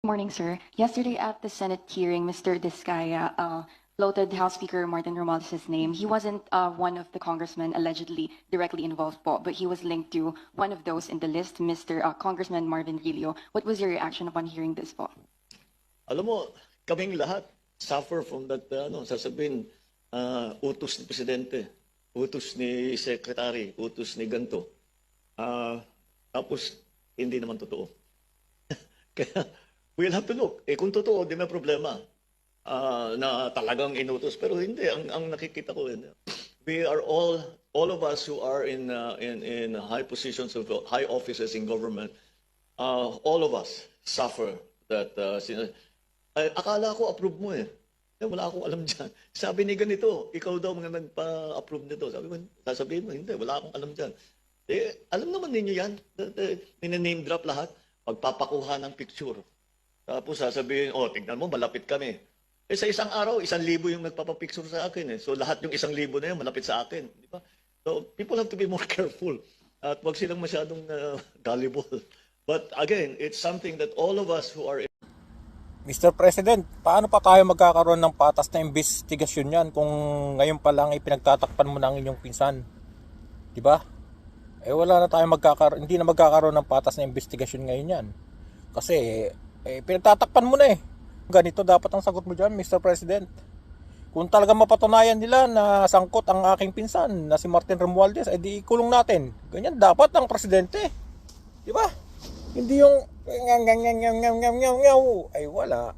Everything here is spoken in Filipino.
Morning, sir. Yesterday at the Senate hearing, Mr. Discaya uh, floated House Speaker Martin Romualdez' name. He wasn't uh, one of the congressmen allegedly directly involved but he was linked to one of those in the list, Mr. Uh, Congressman Marvin Rillo. What was your reaction upon hearing this po? Alam mo, kaming lahat suffer from that, uh, ano, sasabihin, uh, utos ni Presidente, utos ni Secretary, utos ni ganto. Ah, tapos, hindi naman totoo. Kaya, we'll have to look. Eh, kung totoo, di may problema. Ah, na talagang inutos. Pero hindi, ang, ang nakikita ko, yun, we are all, all of us who are in, uh, in, in high positions of, high offices in government, uh, all of us suffer that uh, sin- ay, akala ko approve mo eh. Eh, wala akong alam dyan. Sabi ni ganito, ikaw daw mga nagpa-approve nito. Sabi ko, sasabihin mo, hindi, wala akong alam dyan. Eh, alam naman ninyo yan. Nina-name drop lahat. Pagpapakuha ng picture. Tapos sasabihin, oh, tingnan mo, malapit kami. Eh, sa isang araw, isang libo yung nagpapapicture sa akin eh. So, lahat yung isang libo na yun, malapit sa akin. Di ba? So, people have to be more careful. At wag silang masyadong uh, gullible. But again, it's something that all of us who are Mr. President, paano pa tayo magkakaroon ng patas na investigasyon yan kung ngayon pa lang ipinagtatakpan mo ng inyong pinsan? 'Di ba? Eh wala na tayong magkakaroon, hindi na magkakaroon ng patas na investigasyon ngayon yan. Kasi eh, pinagtatakpan mo na eh. Ganito dapat ang sagot mo diyan, Mr. President. Kung talaga mapatunayan nila na sangkot ang aking pinsan na si Martin Romualdez, ay di ikulong natin. Ganyan dapat ang presidente. 'Di ba? Hindi yung ay wala.